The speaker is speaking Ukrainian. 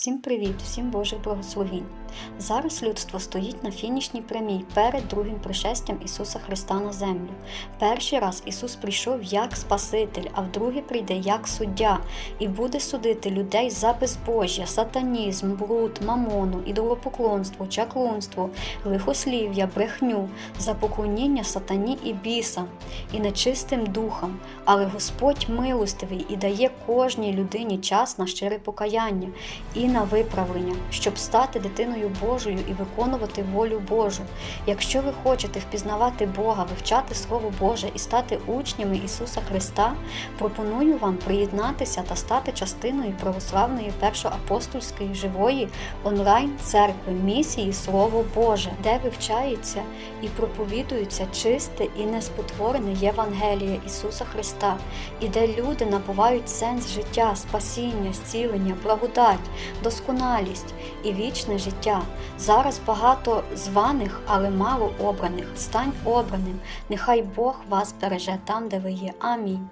Всім привіт, всім Божих благословінь. Зараз людство стоїть на фінішній прямій перед другим пришестям Ісуса Христа на землю. Перший раз Ісус прийшов як Спаситель, а вдруге прийде як суддя і буде судити людей за безбожжя, сатанізм, блуд, мамону, ідолопоклонство, чаклунство, лихослів'я, брехню, за поклоніння сатані і бісам, і нечистим духам. Але Господь милостивий і дає кожній людині час на щире покаяння і на виправлення, щоб стати дитиною Божою і виконувати волю Божу. Якщо ви хочете впізнавати Бога, вивчати Слово Боже і стати учнями Ісуса Христа, пропоную вам приєднатися та стати частиною православної першоапостольської живої онлайн церкви місії Слово Боже, де вивчається і проповідується чисте і неспотворене Євангеліє Ісуса Христа, і де люди набувають сенс життя, спасіння, зцілення, благодать, досконалість і вічне життя. Зараз багато званих, але мало обраних. Стань обраним. Нехай Бог вас береже там, де ви є. Амінь.